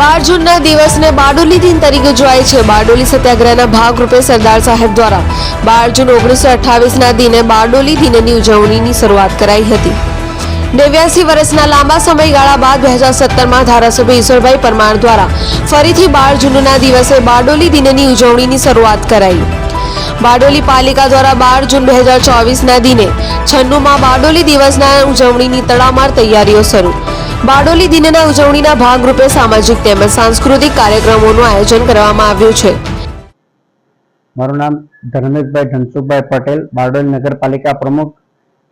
બાર જૂનના દિવસને બારડોલી દિન તરીકે ઉજવાય છે. બારડોલી સત્યાગ્રહના ભાગરૂપે સરદાર સાહેબ દ્વારા બાર જૂન ઓગણીસો અઠ્ઠાવીસના દિને બારડોલી દિનની ઉજવણીની શરૂઆત કરાઈ હતી. નેવ્યાસી વર્ષના લાંબા સમયગાળા બાદ બે હજાર સત્તરમાં ધારાસભ્ય ઈશ્વરભાઈ પરમાર દ્વારા ફરીથી બાર જૂનના દિવસે બારડોલી દિનની ઉજવણીની શરૂઆત કરાઈ. બારડોલી પાલિકા દ્વારા બાર જૂન બે હજાર ચોવીસના દિને છન્નુમાં બારડોલી દિવસના ઉજવણીની તડામાર તૈયારીઓ શરૂ. બારડોલી દિનના ઉજવણીના ભાગરૂપે સામાજિક તેમજ સાંસ્કૃતિક કાર્યક્રમોનું આયોજન કરવામાં આવ્યું છે. મારું નામ ધર્મેશભાઈ ધનસુખભાઈ પટેલ, બારડોલી નગરપાલિકા પ્રમુખ.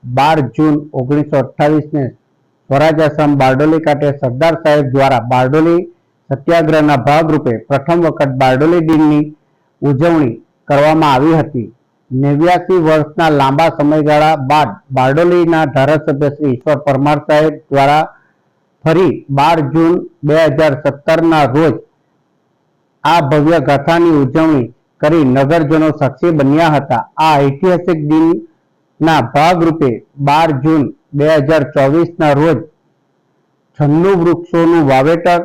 બાર જૂન ઓગણીસો અઠ્ઠાવીસને આશ્રમ બારડોલી ખાતે સરદાર સાહેબ દ્વારા બારડોલી સત્યાગ્રહના ભાગરૂપે પ્રથમ વખત બારડોલી દિનની ઉજવણી કરવામાં આવી હતી. નેવ્યાસી વર્ષના લાંબા સમયગાળા બાદ બારડોલીના ધારાસભ્ય શ્રી ઈશ્વર પરમાર સાહેબ દ્વારા ફરી બાર જૂન બે હજાર સત્તરના રોજ આ ભવ્ય ગાથાની ઉજવણી કરી નગરજનો સાક્ષી બન્યા હતા. આ ઐતિહાસિક દિનના ભાગરૂપે બાર જૂન બે હજાર ચોવીસના રોજ છન્નું વૃક્ષોનું વાવેતર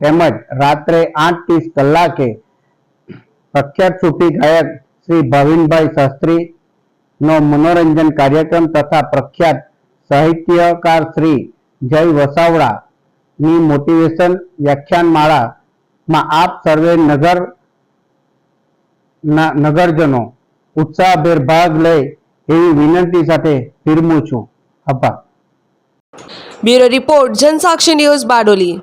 તેમજ રાત્રે આઠ ત્રીસ કલાકે પ્રખ્યાત સૂફી ગાયક શ્રી ભાવિનભાઈ શાસ્ત્રી નો મનોરંજન કાર્યક્રમ તથા પ્રખ્યાત સાહિત્યકાર શ્રી જય વસાવડા ની મોટિવેશન વ્યાખ્યાન માળામાં આપ સર્વે નગર નગરજનો ઉત્સાહભેર ભાગ લે એવી વિનંતી સાથે ફિરમું છું. આભાર. Bureau report Jansakshi news Bardoli.